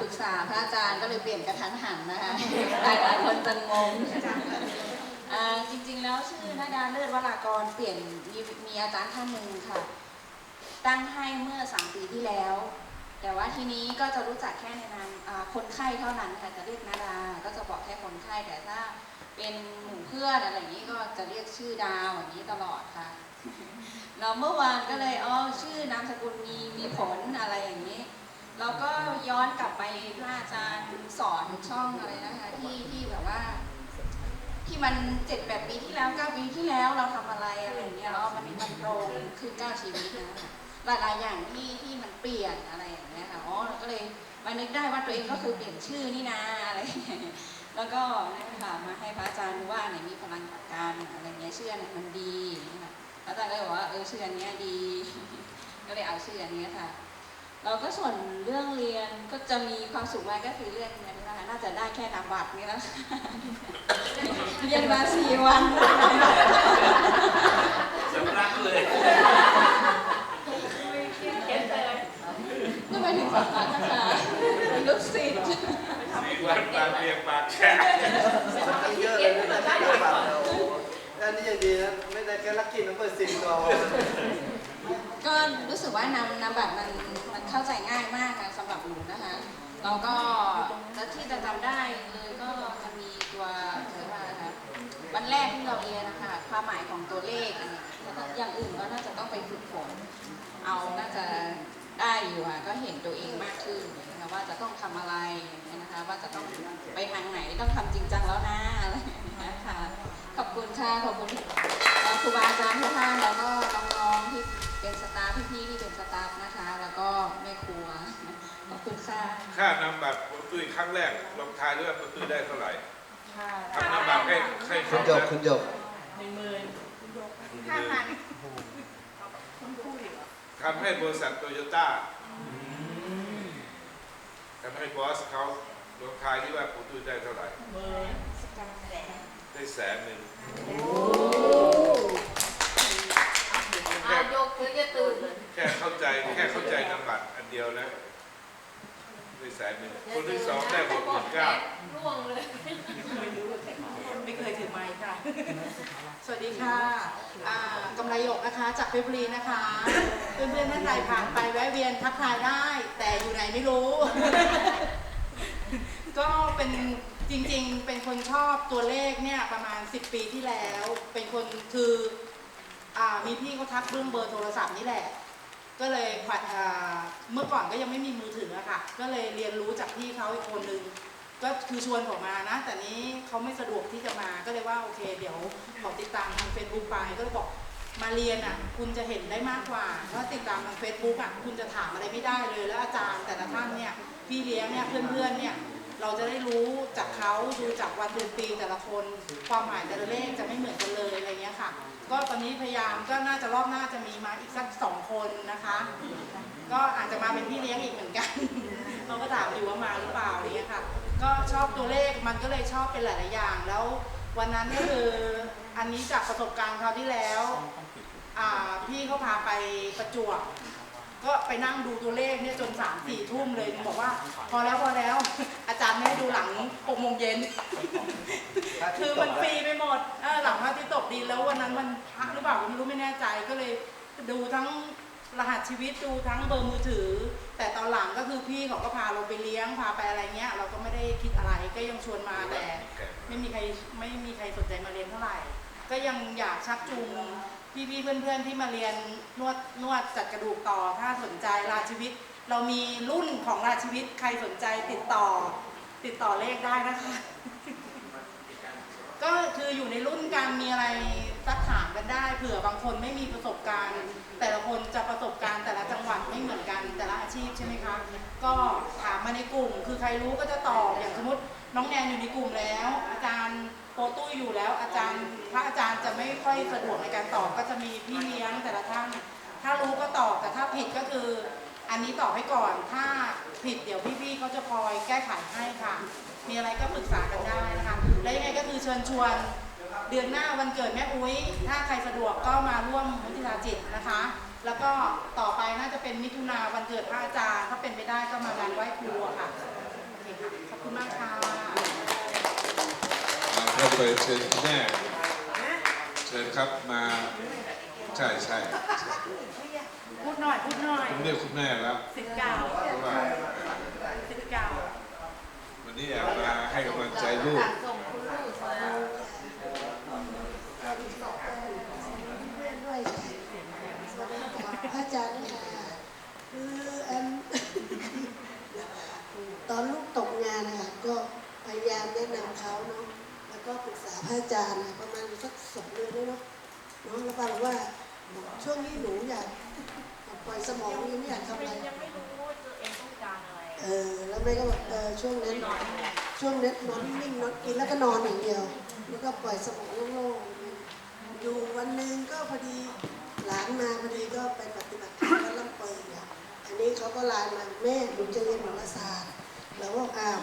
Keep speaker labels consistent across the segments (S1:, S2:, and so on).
S1: ปรึกษาพระอาจารย์ก็เลยเปลี่ยนกระทันหันนะคะ หลายหลายๆคนจะงงอ่าจริง ๆ แล้วชื่อนาดาเลิศวรากรเปลี่ยนมีมีอาจารย์ท่านหนึ่งค่ะ ตั้งให้เมื่อสามปีที่แล้ว แต่ว่าทีนี้ก็จะรู้จักแค่ในนามอ่าคนไข้เท่านั้นค่ะจะเรียกนาดา ก็จะบอกแค่คนไข้แต่ถ้าเป็นหมู่เพื่อนอะไรอย่างนี้ก็จะเรียกชื่อดาวอย่างนี้ตลอดค่ะเราเมื่อวานก็เลยอ๋อชื่อนามสกุลมีมีผลอะไรอย่างนี้ เราก็ย้อนกลับไปพระอาจารย์สอนช่องอะไรนะคะที่ที่แบบว่า ที่มันเจ็ดแปดปีที่แล้วเก้าปีที่แล้วเราทำอะไรอะไรอย่างเงี้ยแล้วมันมันตรงคือเก้าชีวิตนะหลายๆอย่างที่ที่มันเปลี่ยนอะไรอย่างเงี้ยค่ะอ๋อเราก็เลยมานึกได้ว่าตัวเองก็คือเปลี่ยนชื่อนี่นะอะไรอย่างเงี้ยแล้วก็นั่นค่ะมาให้พระอาจารย์ดูว่าไหนมีพลังกับการอะไรเงี้ยเชื่ออันไหนมันดีพระอาจารย์ก็เลยบอกว่าเออเชื่อนเนี้ยดี ก็เลยเอาเชื่อนเนี้ยค่ะ เราก็ส่วนเรื่องเรียนก็จะมีความสุขมากก็คือเรื่องเรียนนะคะน่าจะได้แค่นามบัตรนี่แล้วเรียนมาสี่วัน
S2: สำลักเลย
S1: ก็ไปถึงสำนักนะคะลูกศิษย์
S2: สี่วันปากเรียงปากแฉะ
S3: ตั้งเยอะเลยนะที่เกี่ยวบัตรเราอันนี้ยังดีนะไม่ได้แค่ลักกี้นัมเบอร์สิบก็
S1: ก็รู้สึกว่านำนำบัตรมันมัน เข้าใจง่ายมากค่ะสำหรับหนูนะคะแล้วก็แล้วที่จะจำได้เลยก็จะมีตัวเรียกว่าอะไรคะวันแรกที่เราเรียนนะคะความหมายของตัวเลขอย่างอย่างอื่นก็น่าจะต้องไปฝึกฝนเอาน่าจะได้อยู่ค่ะก็เห็นตัวเองมากขึ้นนะคะว่าจะต้องทำอะไรนะคะ ว่าจะต้องไปทางไหนต้องทำจริงจังแล้วนะอะไรอย่างเงี้ยค่ะขอบคุณค่ะขอบคุณครูบาอาจารย์ทุกท่านแล้วก็น้องๆที่เป็นสตาฟพี่ๆที่เป็นสตาฟนะคะ ก็แม่ครัวขอบคุณค่ะ
S2: ค่านำบัตรผมตุ้ยครั้งแรกลองทายด้วยว่าผมตุ้ยได้เท่าไหร่
S4: ค่ะ
S2: ทำนำบัตรให้ให้
S3: คุณหยกคุณหยก
S4: หนึ่งหมื่น
S1: ห้าพัน
S4: คุณพูดอีกเหรอ
S2: ทำให้บริษัทโตโยต้าทำให้บอสเขาลองทายที่ว่าผมตุ้ยได้เท่าไหร่
S4: หมื่น
S2: ได้แสนหนึ่ง
S5: อายกถึงจะตื่น
S2: แค่เข้าใจแค่เข้าใจนำบัตรอันเดียวนะได้แสนหนึ่งคนที่สองได้หกหมื่นเก้า
S5: ร่วงเลย
S4: ไม่รู้เลยไม่เคยถือไม้ค่ะ
S6: สวัสดีค่ะอ่ากำไรหยกนะคะจากเพชรบุรีนะคะ เพื่อนๆท่านใดผ่านไปแวะเวียนทักทายได้ แต่อยู่ไหนไม่รู้ ก็เป็นจริงๆ เป็นคนชอบตัวเลขเนี่ยประมาณ 10 ปีที่แล้ว เป็นคนคือ อ่ามีพี่เขาทักเรื่องเบอร์โทรศัพท์นี่แหละ ก็เลยขวัดอ่าเมื่อก่อนก็ยังไม่มีมือถืออะค่ะ ก็เลยเรียนรู้จากพี่เขาอีกคนนึง ก็คือชวนผมมานะ แต่นี้เขาไม่สะดวกที่จะมา ก็เลยว่าโอเค เดี๋ยวขอติดตามทางเฟซบุ๊กไป ก็เลยบอกมาเรียนอะ คุณจะเห็นได้มากกว่าถ้าติดตามทางเฟซบุ๊กอะ คุณจะถามอะไรไม่ได้เลย แล้วอาจารย์แต่ละท่านเนี่ย พี่เลี้ยงเนี่ย เพื่อนๆเนี่ย เราจะได้รู้จากเขาดูจากวันเดือนปีแต่ละคน ความหมายแต่ละเลขจะไม่เหมือนกันเลยอะไรเงี้ยค่ะ ก็ตอนนี้พยายามก็น่าจะรอบหน้าจะมีมาอีกสักสองคนนะคะ ก็อาจจะมาเป็นพี่เลี้ยงอีกเหมือนกันเขาก็ถามอยู่ว่ามาหรือเปล่าอะไรเงี้ยค่ะ ก็ชอบตัวเลขมันก็เลยชอบเป็นหลายๆอย่าง แล้ววันนั้นก็คืออันนี้จากประสบการณ์คราวที่แล้วพี่เขาพาไปประจวบ ก็ไปนั่งดูตัวเลขเนี่ยจนสามสี่ทุ่มเลยบอกว่า พอแล้วพอแล้ว อาจารย์ไม่ให้ดูหลังหกโมงเย็น คือมันฟรีไปหมดเออหลังพระอาที่ตกดินแล้ววันนั้นมันพักหรือเปล่าก็ไม่รู้ไม่แน่ใจก็เลยดูทั้งรหัสชีวิตดูทั้งเบอร์มือถือ แต่ตอนหลังก็คือพี่เขาก็พาเราไปเลี้ยงพาไปอะไรเงี้ย เราก็ไม่ได้คิดอะไรก็ยังชวนมาแต่ ไม่มีใครไม่มีใครสนใจมาเรียนเท่าไหร่ ก็ยังอยากชักจูง พี่ๆเพื่อนๆที่มาเรียนนวดนวดจัดกระดูกต่อถ้าสนใจราชีวิตเรามีรุ่นของราชีวิตใครสนใจติดต่อ ติดต่อเลขได้นะคะ ก็คืออยู่ในรุ่นการมีอะไรซักถามกันได้เผื่อบางคนไม่มีประสบการณ์ แต่ละคนจะประสบการณ์แต่ละจังหวัดไม่เหมือนกันแต่ละอาชีพใช่ไหมคะก็ถามมาในกลุ่ม คือใครรู้ก็จะตอบอย่างสมมติ น้องแนนอยู่ในกลุ่มแล้ว อาจารย์โปตุ้อยู่แล้ว อาจารย์พระอาจารย์จะไม่ค่อยสะดวกในการตอบก็จะมีพี่เลี้ยงแต่ละท่านถ้ารู้ก็ตอบแต่ถ้าผิดก็คือ อันนี้ตอบให้ก่อน ถ้าผิดเดี๋ยวพี่ๆเขาจะคอยแก้ไขให้ค่ะ มีอะไรก็ปรึกษากันได้นะคะและยังไงก็คือเชิญชวน เดือนหน้าวันเกิดแม่อุ้ย ถ้าใครสะดวกก็มาร่วมมุทิตาจิตนะคะ แล้วก็ต่อไปน่าจะเป็นมิถุนาวันเกิดพระอาจารย์ ถ้าเป็นไปได้ก็มางานไหว้ครูค่ะ ขอบคุณมากค่ะ
S2: เอาเข้าไปเชิญคุณแม่เชิญครับมาใช่ใช่
S4: พูดหน่อยพูดหน่อย
S2: ผมเรียกคุณแม่แล้ว
S4: สิบเก้า
S2: เพราะว่า
S4: สิบเก้า
S2: วันนี้แอบมาให้กำลังใจลูก
S5: ส่งคุณลูกมา
S7: เพื่อนด้วยสวัสดีค่ะพระอาจารย์ค่ะคืออัน ตอนลูกตกงานนะคะก็พยายามแนะนำเขาเนาะแล้วก็ปรึกษาพระอาจารย์นะประมาณสักสองเดือนแล้วเนาะเนาะแล้วปรากฏว่าบอกช่วงนี้หนูอยากอยากปล่อยสมองยังไม่อยากทำอะไร
S5: ยังไม่รู้ว่าตัวเองต้องการอะไร
S7: เออแล้วแม่ก็บอกเออช่วงนั้นช่วงนั้นนอนนิ่งๆนอนกินแล้วก็นอนอย่างเดียวแล้วก็ปล่อยสมองโล่งๆอยู่วันหนึ่งก็พอดีหลานมาพอดีก็ไปปฏิบัติธรรมแล้วลำเปิงอะอันนี้เขาก็ไลน์มาแม่หนูจะเรียนหมอศาสตร์ แล้วบอกอ้าว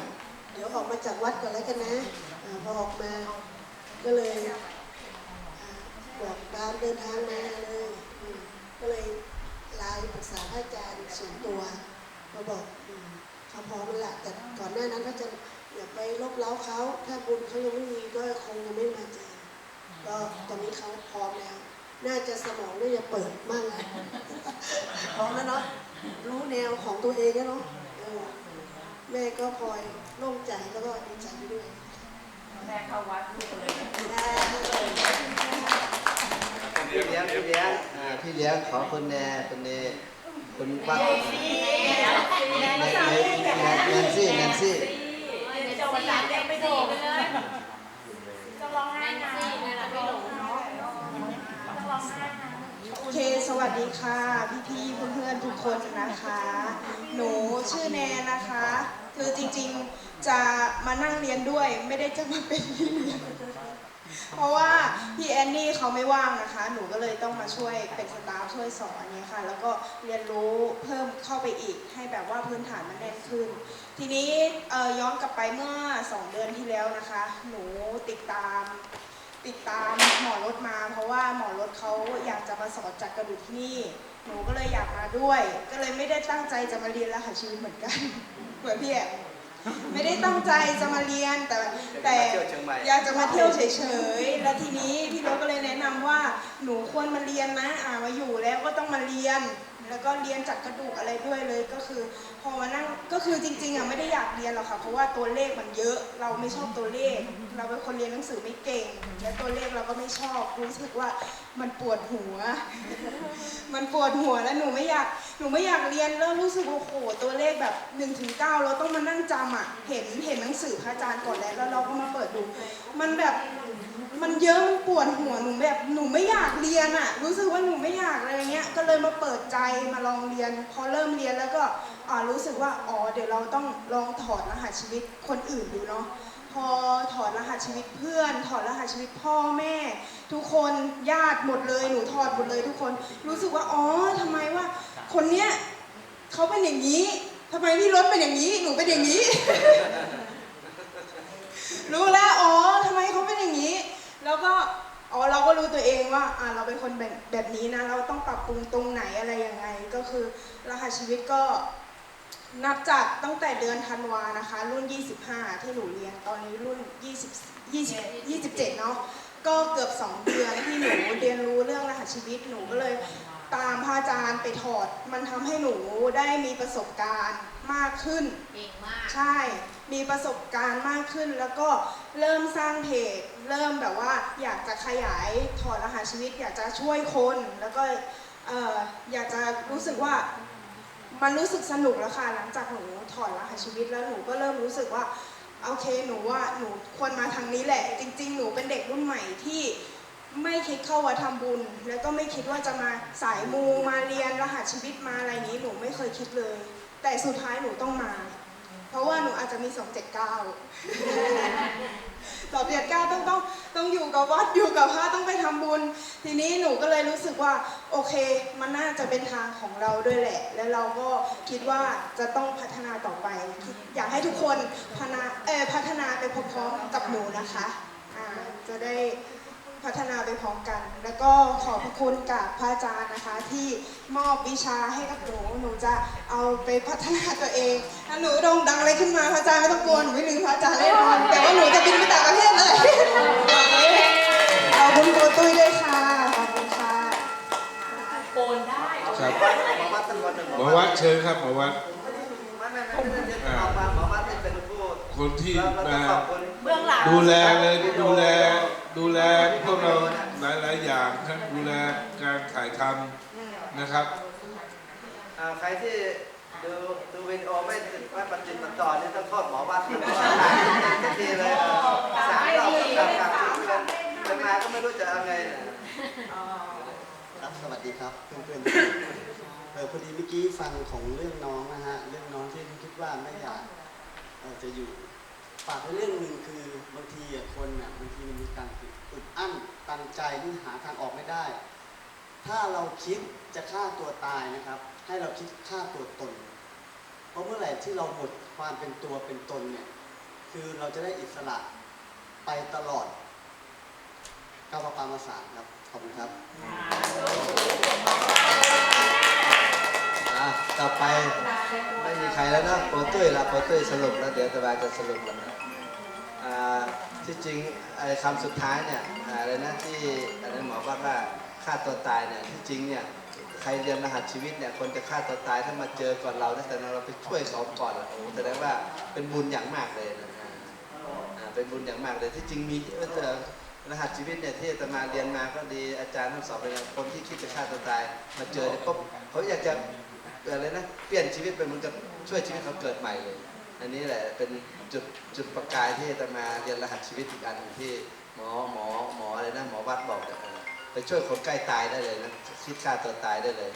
S7: เดี๋ยวออกมาจากวัดก่อนแล้วกันนะอาพอออกมา ก็เลยอ่าบอกตามเดินทางมาเลยอืมก็เลยไลน์ปรึกษาพระอาจารย์ส่วนตัวเขาบอกอืมเขาพร้อมแล้วล่ะแต่ก่อนหน้านั้นก็จะอย่าไปลบเล้าเขาถ้าบุญเขายังไม่มีก็คงยังไม่มาเจอ ก็ตอนนี้เขาพร้อมแล้ว น่าจะสมองน่าจะเปิดมากเลยพร้อมแล้วเนาะ รู้แนวของตัวเองแล้วเนาะ แม่ก็พลอยโล่งใจแล้วก็ดีใจไปด้วย
S4: แม่เข้าวัดลูกเลย
S7: ได้
S3: พี่เลี้ยงพี่เลี้ยงอ่าพี่เลี้ยงขอคนแน่คนเนคนวัดแนนแนนซี่แนนซี่
S5: เจ้าวันนั้นยังไม่โดนเลยจะร้องไห้นะนี่แหละไม่หลงเนาะจะร้องไห้นะ
S8: โอเค ส วัสดีค่ะ พี่ๆเพื่อนๆทุกคนนะคะ หนูชื่อแนนนะคะ คือจริงๆจะมานั่งเรียนด้วยไม่ได้จะมาเป็นพี่เลี้ยงเพราะว่าพี่แอนนี่เขาไม่ว่างนะคะ หนูก็เลยต้องมาช่วยเป็นสตาฟช่วยสอนเนี่ยค่ะ แล้วก็เรียนรู้เพิ่มเข้าไปอีก ให้แบบว่าพื้นฐานมันแน่นขึ้น ทีนี้ย้อนกลับไปเมื่อ 2 เดือนที่แล้วนะคะ หนูติดตาม ติดตามหมอรถมา เพราะว่าหมอรถเขาอยากจะมาสอนจัดกระดูกที่นี่ หนูก็เลยอยากมาด้วย ก็เลยไม่ได้ตั้งใจจะมาเรียนรหัสชีวิตเหมือนกันเหมือนพี่แอบไม่ได้ตั้งใจจะมาเรียนแต่แต่
S3: เที่ยวเชียงใหม่
S8: อยากจะมาเที่ยวเฉยๆ แล้วทีนี้พี่รถก็เลยแนะนำว่าหนูควรมาเรียนนะอ่ามาอยู่แล้วก็ต้องมาเรียน แล้วก็เรียนจัดกระดูกอะไรด้วยเลยก็คือ พอมานั่งก็คือจริงๆอะไม่ได้อยากเรียนหรอกค่ะ เพราะว่าตัวเลขมันเยอะ เราไม่ชอบตัวเลข เราเป็นคนเรียนหนังสือไม่เก่ง และตัวเลขเราก็ไม่ชอบ รู้สึกว่ามันปวดหัว มันปวดหัวแล้วหนูไม่อยากหนูไม่อยากเรียนแล้วรู้สึกโอ้โหตัวเลขแบบ1นถึงเเราต้องมานั่งจำอะเห็นเห็นหนังสือพระอาจารย์ก่อนแล้วแล้วเราก็มาเปิดดู มันแบบ มันเยอะมันปวดหัวหนูแบบหนูไม่อยากเรียนอะรู้สึกว่าหนูไม่อยากอะไรเงี้ยก็เลยมาเปิดใจมาลองเรียน พอเริ่มเรียนแล้วก็อ่ารู้สึกว่าอ๋อเดี๋ยวเราต้องลองถอดรหัสชีวิตคนอื่นดูเนาะพอถอดรหัสชีวิตเพื่อน ถอดรหัสชีวิตพ่อแม่ ทุกคนญาติหมดเลยหนูถอดหมดเลยทุกคน รู้สึกว่าอ๋อทำไมว่า คนเนี้ยเขาเป็นอย่างนี้ทำไมพี่รถเป็นอย่างนี้ หนูเป็นอย่างนี้ รู้แล้วอ๋อทำไมเขาเป็นอย่างนี้ แล้วก็อ๋อเราก็รู้ตัวเองว่าอ่าเราเป็นคนแบบแบบนี้นะ เราต้องปรับปรุงตรงไหนอะไรยังไง ก็คือรหัสชีวิตก็นับจากตั้งแต่เดือนธันวานะคะ รุ่น 25 ที่หนูเรียนตอนนี้รุ่น 20 20 27 เนาะก็เกือบ 2 เดือนที่หนูเรียนรู้เรื่องรหัสชีวิตหนูก็เลยตามพระอาจารย์ไปถอด มันทำให้หนูได้มีประสบการณ์มากขึ้น
S5: เก่งมาก
S8: ใช่ มีประสบการณ์มากขึ้น แล้วก็เริ่มสร้างเพจ เริ่มแบบว่าอยากจะขยายถอดรหัสชีวิต อยากจะช่วยคน แล้วก็เอออยากจะรู้สึกว่ามันรู้สึกสนุกแล้วค่ะหลังจากหนูถอดรหัสชีวิตแล้วหนูก็เริ่มรู้สึกว่าโอเคหนูว่าหนูควรมาทางนี้แหละ จริง ๆ หนูเป็นเด็กรุ่นใหม่ที่ไม่คิดเข้าวัดทำบุญ แล้วก็ไม่คิดว่าจะมาสายมูมาเรียนรหัสชีวิตมาอะไรนี้หนูไม่เคยคิดเลย แต่สุดท้ายหนูต้องมา เพราะว่าหนูอาจจะมี279สอบเรียนเก้าต้องต้องต้องอยู่กับวัดอยู่กับพระต้องไปทำบุญ ทีนี้หนูก็เลยรู้สึกว่าโอเค มันน่าจะเป็นทางของเราด้วยแหละ แล้วเราก็คิดว่าจะต้องพัฒนาต่อไป อยากให้ทุกคนพัฒนาเออพัฒนาไปพร้อมๆกับหนูนะคะอ่าจะได้ พัฒนาไปพร้อมกัน แล้วก็ขอบพระคุณกับพระอาจารย์นะคะ ที่มอบวิชาให้กับหนู หนูจะเอาไปพัฒนาตัวเองถ้าหนูโด่งดังอะไรขึ้นมาพระอาจารย์ไม่ต้องกลัวหนูไม่ลืมพระอาจารย์แน่นอนแต่ว่าหนูจะบินไปต่างประเทศเลยขอบคุณครูตุ้ยด้วยค่ะขอบคุณค่ะ
S5: โอนได้
S2: ครับ
S3: หมอวัดท่านวันหนึ่ง
S2: หมอวัดเชิญครับหมอวัด
S3: ไม่ไม่ไม่ไม่ไม่ไม่เอามาหมอวัดนี่เป็นผู้
S2: คนที่
S3: เราเราต้อ
S2: มาง
S3: ขอบคุณ
S5: เบื้องหลัง
S2: ดูแลเลยดูแล ดูแลพวกเราหลาย ๆ อย่างทั้งดูแลการถ่ายทำนะครับ
S3: อ่าใครที่ดูดูวิดีโอไม่ไม่ปฏิบัติต่อนี่ต้องโทษหมอวัดนะทันทีเลยเออสามรอบสามครั้งเป็นเป็นมาก็ไม่รู้จะเอาไงเนี่ย
S9: ครับสวัสดีครับเพื่อนๆเออพอดีเมื่อกี้ฟังของเรื่องน้องนะฮะเรื่องน้องที่คิดว่าไม่อยากเอ่อจะอยู่ ฝากไว้เรื่องหนึ่งคือบางทีอะคนน่ะบางทีมันมีการอึดอั้นตันใจที่หาทางออกไม่ได้ ถ้าเราคิดจะฆ่าตัวตายนะครับ ให้เราคิดฆ่าตัวตน เพราะเมื่อไหร่ที่เราหมดความเป็นตัวเป็นตนเนี่ยคือเราจะได้อิสระไปตลอดก้าวปามาสารครับ ขอบคุณครับ
S3: อะต่อไป ไม่มีใครแล้วนะปรตุ้ยละปรตุ้ยสรุปแล้วเดี๋ยวตะบาจะสรุปกันนะที่จริงไอ้คำสุดท้ายเนี่ยอะไรนะที่อะไรหมอว่าว่าฆ่าตัวตายเนี่ยที่จริงเนี่ยใครเรียนรหัสชีวิตเนี่ยคนจะฆ่าตัวตายถ้ามาเจอก่อนเราแต่เราไปช่วยเขาก่อนอะโอ้แสดงว่าเป็นบุญอย่างมากเลยนะเป็นบุญอย่างมากเลยที่จริงมีเออรหัสชีวิตเนี่ยที่อาตมาเรียนมาก็ดีอาจารย์ทั้งสองเป็นคนที่คิดจะฆ่าตัวตาย มาเจอเนี่ยปุ๊บเขาอยากจะ เกิดเลยนะ เปลี่ยนชีวิตไปเหมือนกับช่วยชีวิตเขาเกิดใหม่เลย อันนี้แหละเป็นจุดจุดประกายที่จะมาเรียนรหัสชีวิตอีกอันหนึ่งที่หมอหมอหมออะไรนะหมอวัดบอกไปช่วยคนใกล้ตายได้เลยนะคิดฆ่าตัวตายได้เลย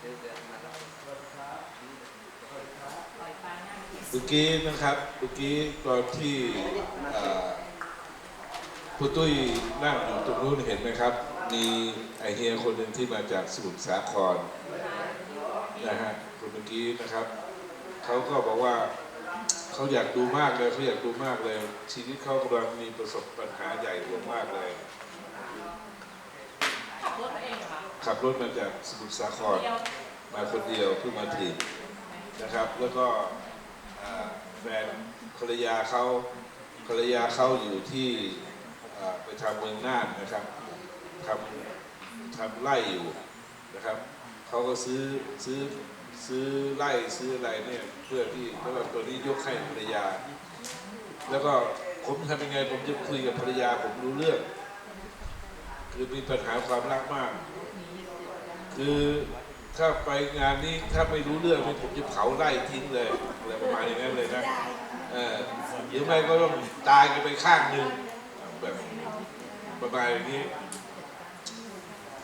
S3: เมื่
S2: อกี้นะครับเมื่อกี้ตอนที่ผู้ตุ้ยนั่งอยู่ตรงนู้นเห็นไหมครับ มีไอเฮียคนหนึ่งที่มาจากสมุทรสาคร มื่อกี้นะครับเขาก็บอกว่าเขาอยากดูมากเลยเขาอยากดูมากเลย ชีวิตเขากำลังมีประสบปัญหาใหญ่หลวงมากเลย
S5: ขับรถมาเองเหรอคะ
S2: ขับรถมาจากสมุทรสาคร
S5: เดียว
S2: มาคนเดียวเพิ่งมาถึงนะครับ แล้วก็อ่าแฟนภรรยาเขาภรรยาเขาอยู่ที่อ่าไปทำเมืองน่านนะครับทำทำไร่อยู่นะครับเขาก็ซื้อซื้อ ซื้อไร่ซื้ออะไรเนี่ยเพื่อที่แล้วก็ตัวนี้ยกให้ภรรยา แล้วก็ผมทำยังไงผมจะคุยกับภรรยาผมรู้เรื่อง คือมีปัญหาความรักมาก คือถ้าไปงานนี้ถ้าไม่รู้เรื่องนี่ผมจะเผาไล่ทิ้งเลยอะไรประมาณอย่างนั้นเลยนะเออหรือไม่ก็ต้องตายกันไปข้างหนึ่งแบบประมาณอย่างนี้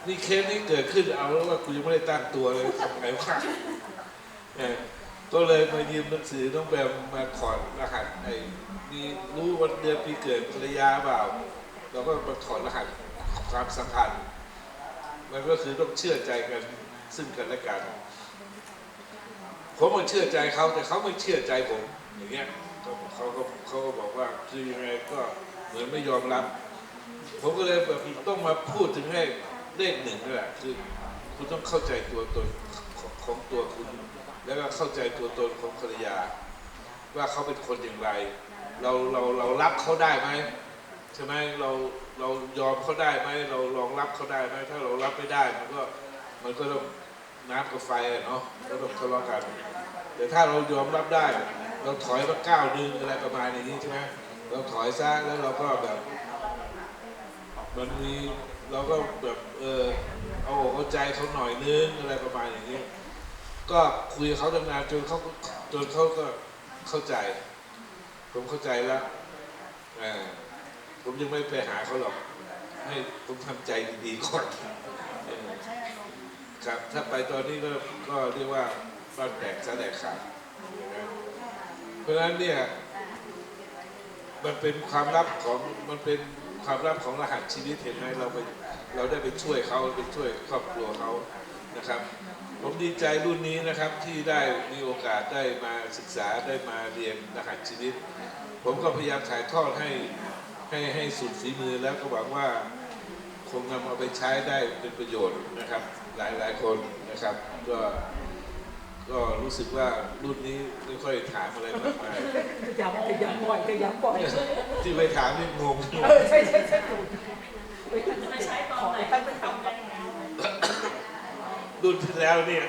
S2: นี่เคสนี้เกิดขึ้นเอาแล้วว่ากูยังไม่ได้ตั้งตัวเลยทำไงวะ ก็เลยมายืมหนังสือต้องแบบมาขอดรหัสไอ้มีรู้วันเดือนปีเกิดภรรยาเปล่าเราก็มาขอดรหัสความสัมพันธ์มันก็คือต้องเชื่อใจกันซึ่งกันและกันผมมันเชื่อใจเขาแต่เขาไม่เชื่อใจผมอย่างเงี้ยเขาก็เขาก็บอกว่าคือยังไงก็เหมือนไม่ยอมรับ ผมก็เลยแบบต้องมาพูดถึงให้เลขหนึ่งนี่แหละคือคุณต้องเข้าใจตัวตนของตัวคุณ แล้วก็เข้าใจตัวตนของภรรยา ว่าเขาเป็นคนอย่างไร เราเราเรารับเขาได้ไหมใช่ไหมเราเรายอมเขาได้ไหมเราลองรับเขาได้ไหมถ้าเรารับไม่ได้มันก็มันก็ต้องน้ำกับไฟเนาะก็ต้องทะเลาะกัน แต่ถ้าเรายอมรับได้ เราถอยมาก้าวหนึงอะไรประมาณอย่างนี้ใช่ไหมเราถอยซะแล้วเราก็แบบมันมีเราก็แบบเออเอาอกเอาใจเขาหน่อยนึงอะไรประมาณอย่างนี้ ก็คุยเขาตั้งนานจนเขาจนเขาก็เข้าใจ ผมเข้าใจแล้วผมยังไม่ไปหาเขาหรอก ให้ผมทำใจดีๆก่อนครับ ถ้าไปตอนนี้ก็ก็เรียกว่าบ้านแตกสะแตกขาดเพราะฉะนั้นเนี่ยมันเป็นความลับของมันเป็นความลับของรหัสชีวิตเห็นไหมเราไปเราได้ไปช่วยเขาไปช่วยครอบครัวเขานะครับ ผมดีใจรุ่นนี้นะครับที่ได้มีโอกาสได้มาศึกษาได้มาเรียนรหัสชีวิต ผมก็พยายามถ่ายทอดให้ให้ให้สุดฝีมือแล้วก็หวังว่าคงนำเอาไปใช้ได้เป็นประโยชน์นะครับ หลายหลายคนนะครับก็ก็รู้สึกว่ารุ่นนี้ไม่ค่อยถามอะไรมากมาย
S4: ย้ำจะย้ำบ่อยจะย้ำบ่อย
S2: ที่ไปถามนี่งง
S4: เออใช่ใช่ใช่ถูกขอให้ท่านไปทำกัน
S2: รุ่นที่แล้วเนี่ย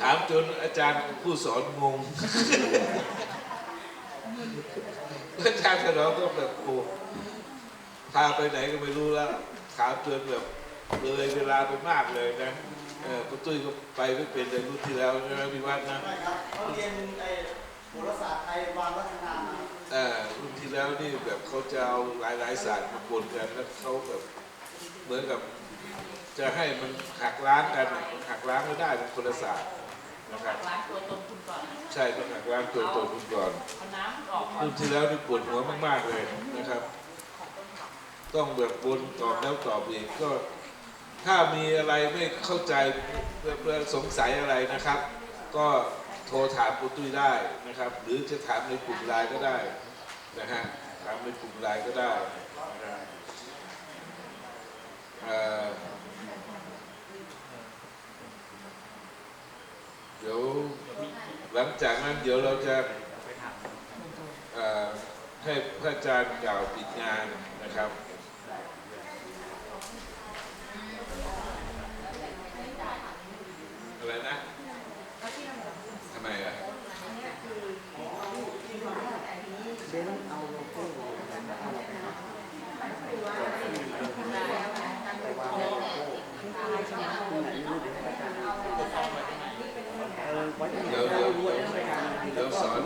S2: ถามจนอาจารย์ผู้สอนงง อาจารย์ขนองก็แบบโอ้พาไปไหนก็ไม่รู้แล้ว ถามจนแบบเลยเวลาไปมากเลยนะเออคุณตุ้ยก็ไปไม่เป็นเลยรุ่นที่แล้วใช่ไหมพี่วัดนะ
S9: ใช่ครับเขาเรียนไอ้โหราศาสตร์ไทยวางวัฒนธรรมมา
S2: เออรุ่นที่แล้วนี่แบบเขาจะเอาหลายๆศาสตร์มาปนกันแล้วเขาแบบเหมือนกับ จะให้มันหักล้างกันน่ะมันหักล้างไม่ได้เป็นคนละศาสตร์นะครับ
S4: ล้างตัวตนคุณก่อน
S2: ใช่ต้องหักล้างตัวตนคุณก่อน
S4: เอาน้ำออกก่อน
S2: รุ่นที่แล้วนี่ปวดหัวมากๆเลยนะครับ ต้องแบบวนตอบแล้วตอบอีกก็ถ้ามีอะไรไม่เข้าใจเพื่อสงสัยอะไรนะครับ ก็โทรถามคุณตุ้ยได้นะครับ หรือจะถามในกลุ่มไลน์ก็ได้นะฮะถามในกลุ่มไลน์ก็ได้นะครับเอ่อเดี๋ยวหลังจากนั้นเดี๋ยวเราจะให้พระอาจารย์กล่าวปิดงานนะครับอะไรนะทำไมอะเดี๋ยวเดี๋ยวเดี๋ยวเดี๋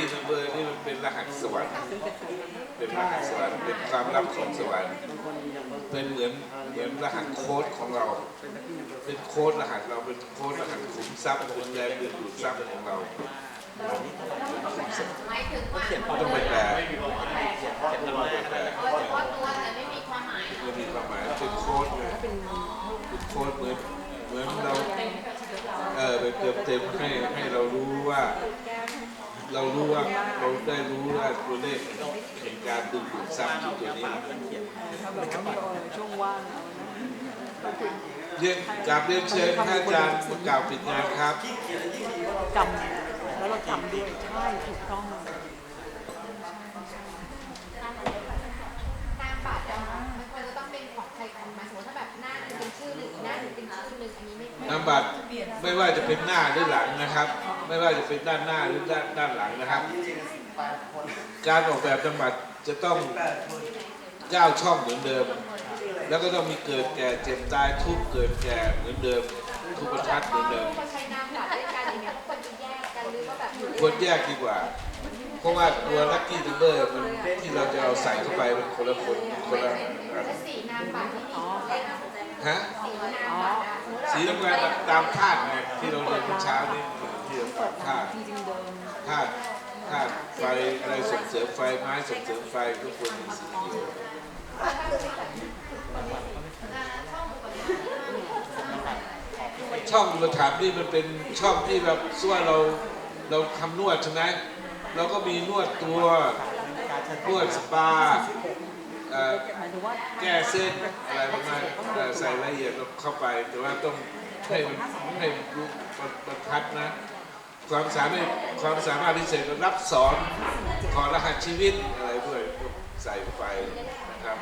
S2: ที่ลัค
S9: กี้นัมเบ
S2: อร์นี่มันเป็นรหัสสวรรค์ เป็นรหัสสวรรค์เป็นความลับของสวรรค์เป็นเหมือนเหมือนรหัสโค้ดของเรา
S9: เป็น
S2: โค้ดรหัสเราเป็นโค้ดรหัสขุมทรัพย์เป็นแรงดึงดูดทรัพย์ของเรา
S5: หมายถึงว่า
S2: ต้องไปแปล
S5: ตัว
S2: ต้องไปแปล
S5: ตัวแต่ไม่มีความหมาย
S2: มันมีความหมายเป็นโค้ดเลยเป็นโค้ดเหมือนเหมือนเราเออไปเติมเต็มให้ให้เรารู้ว่า เรารู้ว่าเราได้รู้ว่าตัวเลขแห่งการดึงดูดทรัพย์ที่ตัวนี้เรียนกราบเรียนเชิญพระอาจารย์มากล่าวปิดงานครับ
S4: จำแล้วเราจำด้วยใช่ถูกต้อง
S5: ตามบัตรอะมันควรจะต้องเป็นของใครของมันสมมติถ้าแบบหน้าหนึ่งเป็นชื่อหนึ่งอีกหน้าหนึ่งเป็นชื่อหนึ่งอันนี้ไม่
S2: นามบัตรไม่ว่าจะเป็นหน้าหรือหลังนะครับ ไม่ว่าจะเป็นด้านหน้าหรือด้านด้านหลังนะครับ การออกแบบนามบัตรจะต้องเก้าช่องเหมือนเดิม แล้วก็ต้องมีเกิดแก่เจ็บตายทุกข์เกิดแก่เหมือนเดิม ทุกประทัดเหมือนเดิม
S5: พอใช้นามบัตรด้วยกันอย่างเงี้ยควรจะแยกกันหรือว่าแบบอยู่
S2: ควรแยกดีกว่า เพราะว่าตัวลัคกี้ทูเบอร์มันที่เราจะเอาใส่เข้าไปมันคนละคนคนละอัน
S5: ถ้าสีนามบัตรที่มีเลข
S2: ฮะ
S5: สีนามบัตรอะสมมติ
S2: สีน้ำเงินตามธาตุไงที่เราเรียนเมื่อเช้านี้ ที่เราธาตุธาตุธาตุไฟอะไรส่งเสริมไฟไม้ส่งเสริมไฟก็ควรมีสีเขียวช่องอุปถัมภ์นี่มันเป็นช่องที่แบบส่วนเราเราทำนวดใช่ไหมเราก็มีนวดตัวนวดสปาเอ่อแก้เส้นอะไรประมาณเอ่อใส่รายละเอียดเข้าไป แต่ว่าต้องให้มันให้มันรู้บรรทัดนะ ความสามารถความสามารถพิเศษรับสอนขอรหัสชีวิตอะไรด้วยก็ใส่ไปนะครับ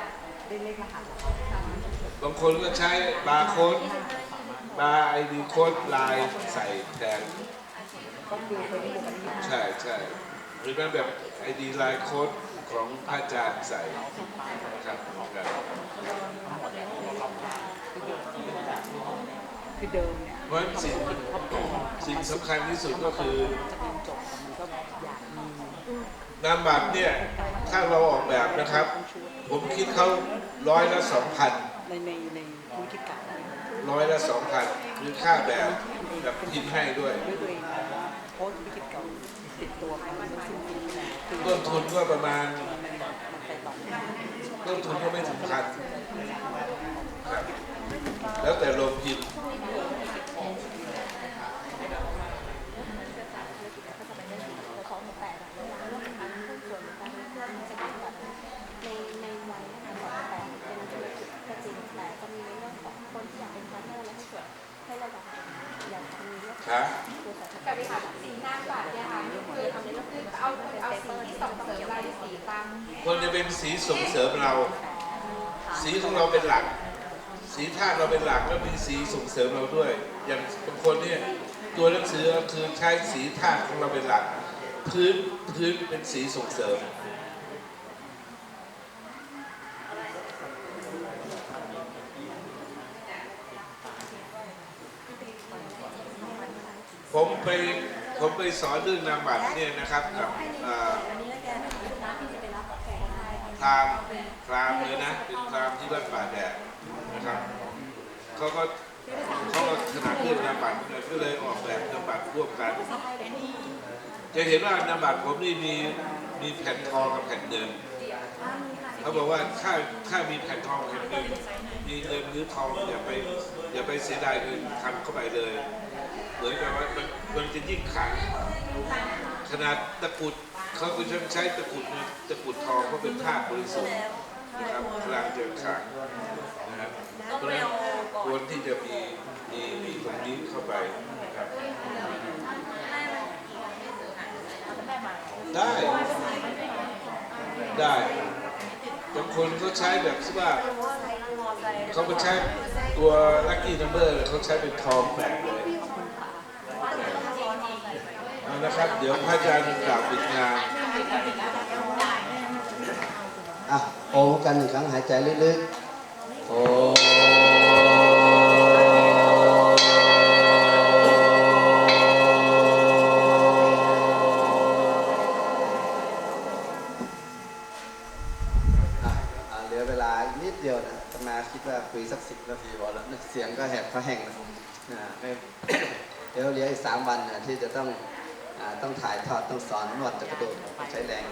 S2: บางคนก็ใช้บาร์โค้ดบาร์ไอดีโค้ดลน์ใส่แทนใช่ใช่หรือเป็นแบบไอดีลน์โค้ดของพระอาจารย์ใส่นะครับครับ
S4: คือเดิม เพ
S2: ราะฉะนั้นสิ่งสิ่งสำคัญที่สุดก็คือ
S4: จบมันก็อยา
S2: นามบัตรเนี่ยถ้าเราออกแบบนะครับ ผมคิดเขาร้อยละสองพัน
S4: ในในในธุรกิจเก่า
S2: ร้อยละสองพันคือค่าแบบแบบพิมพ์ให้ด้วย
S4: ด้วยตัวเพราะธุรกิจเก่าติดตัวเขามันสิ้นปีที่แล้วคือ
S2: ต้นทุนก็ประมาณ
S4: มันไปต่อไม่ได้
S2: ต้นทุนก็ไม่ถึงพันแล้วแต่โรงพิมพ์
S5: ในในวัยนะคะสองแปดเป็นธุรกิจก็จริงแต่จะมีในเรื่องของคนที่อยากเป็นพาร์ทเนอร์และให้เกิดให้ระดับอยาก
S2: กับ
S5: ตัวสถา
S10: กับวิหารสีหน้าบาทเนี่ยค่ะคือทำนเรื่คือเอาเอาสีที่ส่งเสริมรายสีตาม
S2: ควรจะเป็นสีส่งเสริมเรา สีของเราเป็นหลัก สีธาตุเราเป็นหลักแล้วมีสีส่งเสริมเราด้วย อย่างบางคนเนี่ยตัวหนังสือคือใช้สีธาตุของเราเป็นหลัก พื้นพื้นเป็นสีส่งเสริมไปผม ไปสอนเรื่องนามบัตรเนี่ยนะครับกับเอ่อพราหมณ์พรามเลยนะเป็นพรามที่วัดป่าแดดนะครับเขาก็เขาก็ถนัดเรื่องนามบัตรก็เลยออกแบบนามบัตรร่วมกัน จะเห็นว่านามบัตรผมนี่มีมีแผ่นทองกับแผ่นเงินเขาบอกว่าถ้าถ้ามีแผ่นทองแผ่นเงินมีเงินหรือทองอย่าไปอย่าไปเสียดายเงินทำเข้าไปเลย เหมือนกับว่ามันมันจะยิ่งขลังขนาดตะกุดเขาก็ใช้ตะกุดเนี่ตะกุดทองเพราะเป็นธาตุบริสุทธิ์นะครับพลังจะขลังนะครับเพราะฉะนั้นควรที่จะมีมีมีตรงนี้เข้าไปนะครับ ได้ได้บางคนเขาใช้แบบที่ว่าเขาก็ใช้ตัวลัคกี้นัมเบอร์เขาใช้เป็นทองแปะเลย นะครับ เดี๋ยวพระอาจารย์จะกล่าวปิดงาน
S3: อะโอกันหนึ่งครั้งหายใจลึกๆโออะอะเหลือเวลาอีกนิดเดียวนะตมาคิดว่าคุยสักสิบนาทีพอแล้วนะเสียงก็แหบก็แห้งนะอะไม่เดี๋ยวเหลืออีกสามวันนะที่จะต้องอ่า ต้องถ่ายทอดต้องสอนนวดจะกระโดดใช้แรง